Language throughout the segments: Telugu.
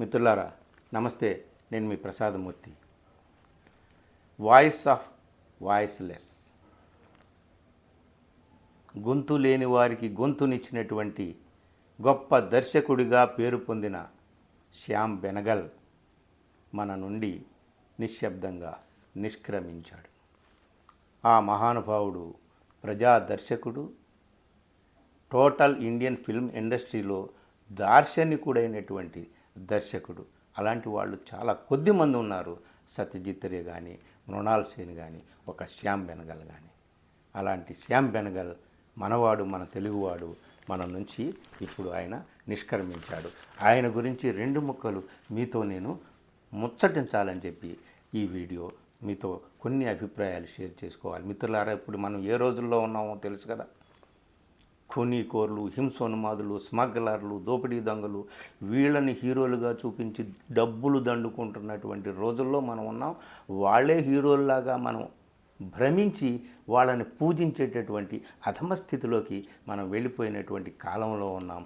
మిత్రులారా నమస్తే. నేను మీ ప్రసాదమూర్తి. Voice of voiceless. గొంతు లేని వారికి గొంతునిచ్చినటువంటి గొప్ప దర్శకుడిగా పేరు పొందిన శ్యామ్ బెనగల్ మన నుండి నిశ్శబ్దంగా నిష్క్రమించాడు. ఆ మహానుభావుడు ప్రజా దర్శకుడు టోటల్ ఇండియన్ ఫిల్మ్ ఇండస్ట్రీలో దార్శనికుడైనటువంటి దర్శకుడు. అలాంటి వాళ్ళు చాలా కొద్ది మంది ఉన్నారు. సత్యజిత్ రే కానీ మృణాల్ సేన్ కానీ ఒక శ్యామ్ బెనగల్ కానీ అలాంటి శ్యామ్ బెనగల్ మనవాడు మన తెలుగువాడు మన నుంచి ఇప్పుడు ఆయన నిష్క్రమించాడు. ఆయన గురించి రెండు ముక్కలు మీతో నేను ముచ్చటించాలని చెప్పి ఈ వీడియో మీతో కొన్ని అభిప్రాయాలు షేర్ చేసుకోవాలి. మిత్రులారా ఇప్పుడు మనం ఏ రోజుల్లో ఉన్నామో తెలుసు కదా. ఖూనీకోర్లు హింసోన్మాదులు స్మగ్లర్లు దోపిడీ దొంగలు వీళ్ళని హీరోలుగా చూపించి డబ్బులు దండుకుంటున్నటువంటి రోజుల్లో మనం ఉన్నాం. వాళ్ళే హీరోల్లాగా మనం భ్రమించి వాళ్ళని పూజించేటటువంటి అధమ స్థితిలోకి మనం వెళ్ళిపోయినటువంటి కాలంలో ఉన్నాం.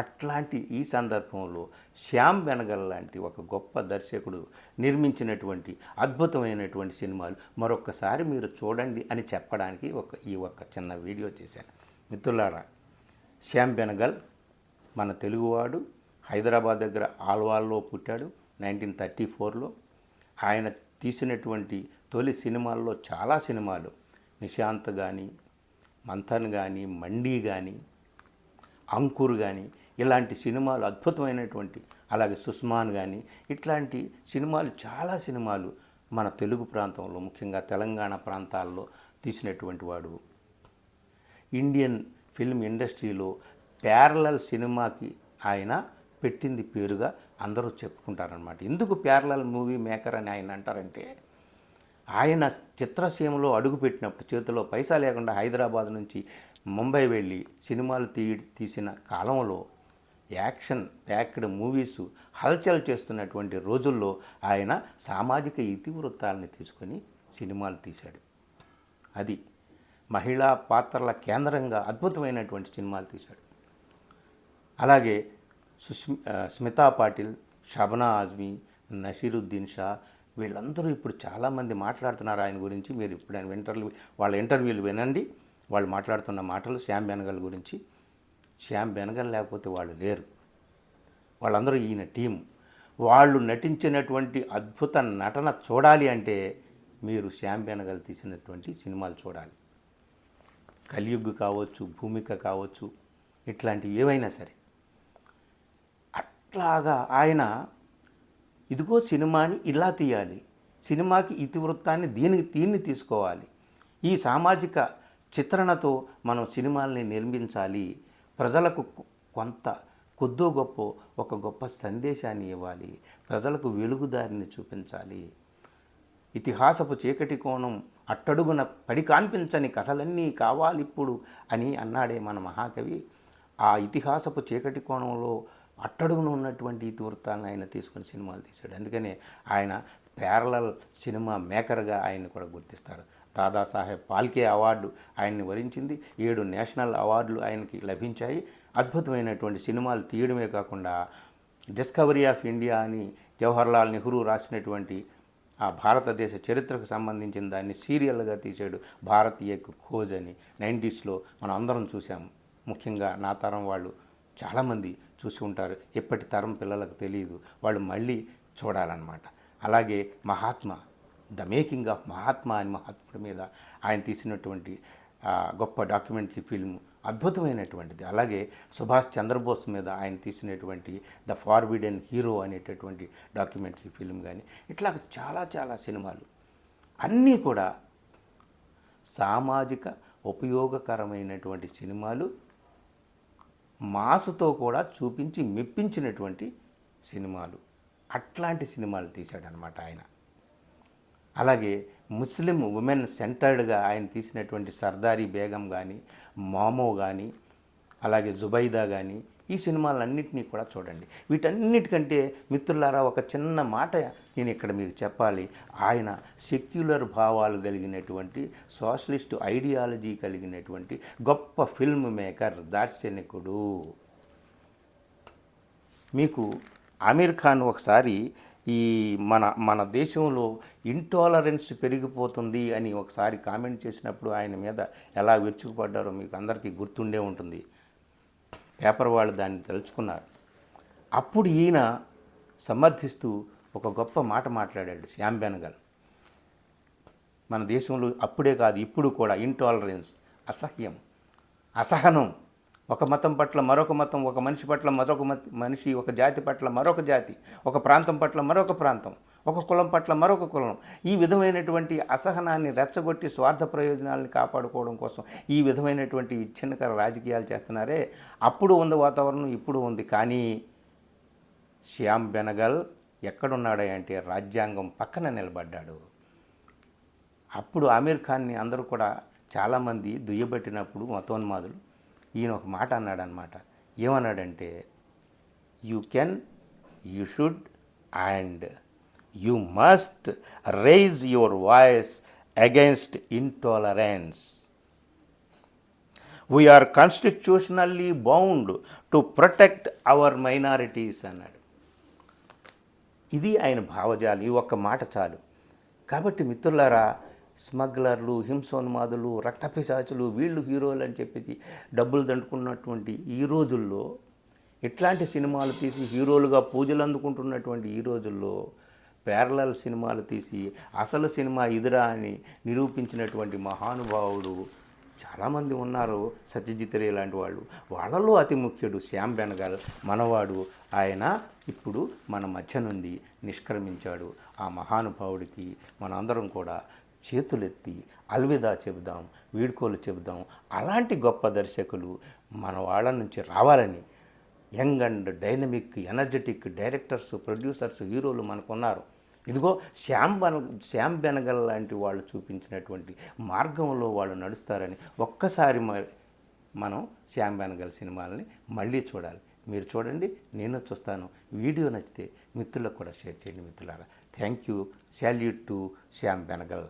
అట్లాంటి ఈ సందర్భంలో శ్యామ్ వెనగల్ లాంటి ఒక గొప్ప దర్శకుడు నిర్మించినటువంటి అద్భుతమైనటువంటి సినిమాలు మరొక్కసారి మీరు చూడండి అని చెప్పడానికి ఒక ఈ ఒక చిన్న వీడియో చేశాను. మిత్రులారా శ్యామ్ బెనగల్ మన తెలుగువాడు హైదరాబాద్ దగ్గర ఆల్వాల్లో పుట్టాడు నైన్టీన్ థర్టీ ఫోర్లో. ఆయన తీసినటువంటి తొలి సినిమాల్లో చాలా సినిమాలు నిశాంత్ కానీ మంథన్ కానీ మండీ కానీ అంకుర్ కానీ ఇలాంటి సినిమాలు అద్భుతమైనటువంటి అలాగే సుస్మాన్ కానీ ఇట్లాంటి సినిమాలు చాలా సినిమాలు మన తెలుగు ప్రాంతంలో ముఖ్యంగా తెలంగాణ ప్రాంతాల్లో తీసినటువంటి వాడు. ఇండియన్ ఫిల్మ్ ఇండస్ట్రీలో ప్యారలల్ సినిమాకి ఆయన పెట్టింది పేరుగా అందరూ చెప్పుకుంటారనమాట ఎందుకు ప్యారలల్ మూవీ మేకర్ అని ఆయన అంటారంటే ఆయన చిత్రసీమలో అడుగుపెట్టినప్పుడు చేతిలో పైసా లేకుండా హైదరాబాద్ నుంచి ముంబై వెళ్ళి సినిమాలు తీ తీసిన కాలంలో యాక్షన్ ప్యాక్డ్ మూవీస్ హల్చల్ చేస్తున్నటువంటి రోజుల్లో ఆయన సామాజిక ఇతివృత్తాలని తీసుకొని సినిమాలు తీశాడు. అది మహిళా పాత్రల కేంద్రంగా అద్భుతమైనటువంటి సినిమాలు తీశాడు. అలాగే సుస్మి స్మితా పాటిల్ షబనా ఆజ్మీ నషీరుద్దీన్ షా వీళ్ళందరూ ఇప్పుడు చాలామంది మాట్లాడుతున్నారు ఆయన గురించి. మీరు ఇప్పుడు ఆయన ఇంటర్వ్యూ వాళ్ళ ఇంటర్వ్యూలు వినండి. వాళ్ళు మాట్లాడుతున్న మాటలు శ్యామ్ బెనగల్ గురించి. శ్యామ్ బెనగల్ లేకపోతే వాళ్ళు లేరు. వాళ్ళందరూ ఈయన టీం వాళ్ళు నటించినటువంటి అద్భుత నటన చూడాలి అంటే మీరు శ్యామ్ బెనగల్ తీసినటువంటి సినిమాలు చూడాలి. కలియుగ్ కావచ్చు భూమిక కావచ్చు ఇట్లాంటివి ఏవైనా సరే. అట్లాగా ఆయన ఇదిగో సినిమాని ఇలా తీయాలి సినిమాకి ఇతివృత్తాన్ని దీనికి దీన్ని తీసుకోవాలి. ఈ సామాజిక చిత్రణతో మనం సినిమాల్ని నిర్మించాలి. ప్రజలకు కొ- కొంత కొద్దో గొప్ప ఒక గొప్ప సందేశాన్ని ఇవ్వాలి. ప్రజలకు వెలుగుదారిని చూపించాలి. ఇతిహాసపు చీకటి కోణం అట్టడుగున పడి కాన్పించని కథలన్నీ కావాలి ఇప్పుడు అని అన్నాడే మన మహాకవి. ఆ ఇతిహాసపు చీకటి కోణంలో అట్టడుగున ఉన్నటువంటి ఇతివృత్తాలను ఆయన తీసుకుని సినిమాలు తీశాడు. అందుకనే ఆయన ప్యారలల్ సినిమా మేకర్గా ఆయన్ని కూడా గుర్తిస్తారు. దాదాసాహెబ్ పాల్కే అవార్డు ఆయన్ని వరించింది. ఏడు నేషనల్ అవార్డులు ఆయనకి లభించాయి. అద్భుతమైనటువంటి సినిమాలు తీయడమే కాకుండా డిస్కవరీ ఆఫ్ ఇండియా అని జవహర్లాల్ నెహ్రూ రాసినటువంటి ఆ భారతదేశ చరిత్రకు సంబంధించిన దాన్ని సీరియల్గా తీసాడు భారతీయ ఖోజ్ అని. నైంటీస్లో మనం అందరం చూసాం ముఖ్యంగా నా తరం వాళ్ళు చాలామంది చూసి ఉంటారు. ఎప్పటి తరం పిల్లలకు తెలియదు. వాళ్ళు మళ్ళీ చూడాలన్నమాట. అలాగే Mahatma the making of Mahatma అని మహాత్ముడి మీద ఆయన తీసినటువంటి గొప్ప డాక్యుమెంటరీ ఫిల్మ్ అద్భుతమైనటువంటిది. అలాగే సుభాష్ చంద్రబోస్ మీద ఆయన తీసినటువంటి ద ఫార్బిడెన్ హీరో అనేటటువంటి డాక్యుమెంటరీ ఫిల్మ్ కానీ ఇట్లా చాలా చాలా సినిమాలు. అన్నీ కూడా సామాజిక ఉపయోగకరమైనటువంటి సినిమాలు మాసుతో కూడా చూపించి మెప్పించినటువంటి సినిమాలు. అట్లాంటి సినిమాలు తీశాడనమాట ఆయన. అలాగే ముస్లిం ఉమెన్ సెంటర్డ్గా ఆయన తీసినటువంటి సర్దారీ బేగం కానీ మామో కానీ అలాగే జుబైదా కానీ ఈ సినిమాలన్నింటినీ కూడా చూడండి. వీటన్నిటికంటే మిత్రులారా ఒక చిన్న మాట నేను ఇక్కడ మీకు చెప్పాలి. ఆయన సెక్యులర్ భావాలు కలిగినటువంటి సోషలిస్ట్ ఐడియాలజీ కలిగినటువంటి గొప్ప ఫిల్మ్ మేకర్ దార్శనికుడు. మీకు ఆమీర్ ఖాన్ ఒకసారి ఈ మన మన దేశంలో ఇంటాలరెన్స్ పెరిగిపోతుంది అని ఒకసారి కామెంట్ చేసినప్పుడు ఆయన మీద ఎలా విరుచుకుపడ్డారో మీకు అందరికీ గుర్తుండే ఉంటుంది. పేపర్ వాళ్ళు దాన్ని తలుచుకున్నారు. అప్పుడు ఈయన సమర్థిస్తూ ఒక గొప్ప మాట మాట్లాడాడు శ్యామ్ బెనగల్. మన దేశంలో అప్పుడే కాదు ఇప్పుడు కూడా ఇంటాలరెన్స్ అసహ్యం అసహనం ఒక మతం పట్ల మరొక మతం ఒక మనిషి పట్ల మరొక మత- మనిషి ఒక జాతి పట్ల మరొక జాతి ఒక ప్రాంతం పట్ల మరొక ప్రాంతం ఒక కులం పట్ల మరొక కులం. ఈ విధమైనటువంటి అసహనాన్ని రెచ్చగొట్టి స్వార్థ ప్రయోజనాలను కాపాడుకోవడం కోసం ఈ విధమైనటువంటి విచ్ఛిన్నకర రాజకీయాలు చేస్తున్నారే. అప్పుడు ఉంది వాతావరణం ఇప్పుడు ఉంది. కానీ శ్యామ్ బెనగల్ ఎక్కడున్నాడు అంటే రాజ్యాంగం పక్కన నిలబడ్డాడు. అప్పుడు ఆమీర్ ఖాన్ని అందరూ కూడా చాలామంది దుయ్యబట్టినప్పుడు మతోన్మాదులు ఈయన ఒక మాట అన్నాడనమాట. ఏమన్నాడంటే you can you should and you must raise your voice against intolerance we are constitutionally bound to protect our minorities అన్నాడు. ఇది ఆయన భావజాలి. ఈ ఒక్క మాట చాలు. కాబట్టి మిత్రులారా స్మగ్లర్లు హింసోన్మాదులు రక్తపిశాచులు వీళ్ళు హీరోలు అని చెప్పేసి డబ్బులు దండుకున్నటువంటి ఈ రోజుల్లో ఇట్లాంటి సినిమాలు తీసి హీరోలుగా పూజలు అందుకుంటున్నటువంటి ఈ రోజుల్లో పేరలల్ సినిమాలు తీసి అసలు సినిమా ఇదిరా అని నిరూపించినటువంటి మహానుభావుడు చాలామంది ఉన్నారు సత్యజిత్ రే లాంటి వాళ్ళు. వాళ్ళలో అతి ముఖ్యుడు శ్యామ్ బెనగల్ మనవాడు ఆయన ఇప్పుడు మన మధ్య నుండి నిష్క్రమించాడు. ఆ మహానుభావుడికి మనందరం కూడా చేతులెత్తి అల్విదా చెబుదాం వీడ్కోలు చెబుదాం. అలాంటి గొప్ప దర్శకులు మన వాళ్ళ నుంచి రావాలని young and dynamic energetic directors producers హీరోలు మనకున్నారు. ఇదిగో శ్యామ్ బన శ్యామ్ బెనగల్ లాంటి వాళ్ళు చూపించినటువంటి మార్గంలో వాళ్ళు నడుస్తారని ఒక్కసారి మనం శ్యామ్ బెనగల్ సినిమాలని మళ్ళీ చూడాలి. మీరు చూడండి నేను చూస్తాను. వీడియో నచ్చితే మిత్రులకు కూడా షేర్ చేయండి మిత్రులారా. Thank you. Salute to Shyam Benegal.